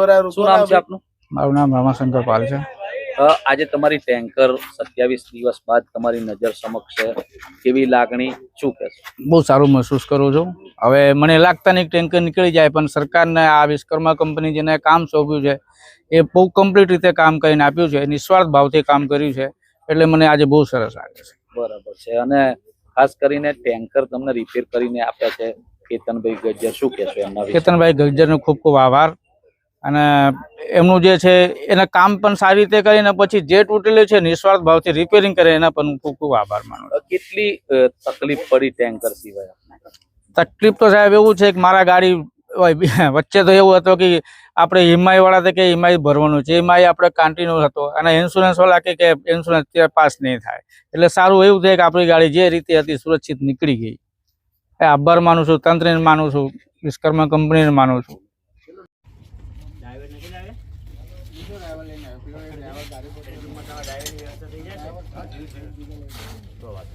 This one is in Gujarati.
શું નામ છે આપનું? મારું નામ રામાશંકર પાલ છે. આજે તમારી ટેન્કર સત્યાવીસ દિવસ બાદ તમારી નજર સમક્ષ છે. કેવી લાગણી? શું કહેશો? બહુ સારું મહેસૂસ કરું છું. હવે મને લાગતા નહીં ટેન્કર નીકળી જાય પણ સરકારને આ વિશ્વકર્મા કંપની જેને કામ સોંપ્યું છે એ બહુ કમ્પ્લીટ રીતે કામ કરીને આપ્યું છે. નિસ્વાર્થ ભાવથી કામ કર્યું છે. એટલે મને આજે બહુ સરસ લાગે છે. બરાબર છે. અને ખાસ કરીને ટેન્કર તમને રિપેર કરીને આપ્યા છે. કેતનભાઈ ગજ્જર શું કહેશો એમના વિશે? કેતનભાઈ ગજ્જરનો ખૂબ ખૂબ આભાર. અને એમનું જે છે એના કામ પણ સારી રીતે કરીને પછી જે તૂટેલું છે નિસ્વાર્થ ભાવથી રિપેરિંગ કરે એના પણ હું ખૂબ ખૂબ આભાર માનું કેટલી તકલીફ પડી ટેન્કર સિવાય તકલીફ તો સાહેબ એવું છે કે મારા ગાડી વચ્ચે તો એવું હતું કે આપણે ઈમાઈ વાળા કે ઈમાઈ ભરવાનું છે. ઈમાઈ આપણે કન્ટિન્યુ હતો અને ઇન્સ્યોરન્સ વાળા કે કે ઇન્સ્યોરન્સ ત્યાં પાસ નહીં થાય. એટલે સારું એવું થાય કે આપણી ગાડી જે રીતે હતી સુરક્ષિત નીકળી ગઈ. એ આભાર માનું છું તંત્રને માનું છું વિશ્વકર્મા કંપનીને માનું છું. ડ્રાઈવર નથી લાવે બીજો ડ્રાઈવર તો વાત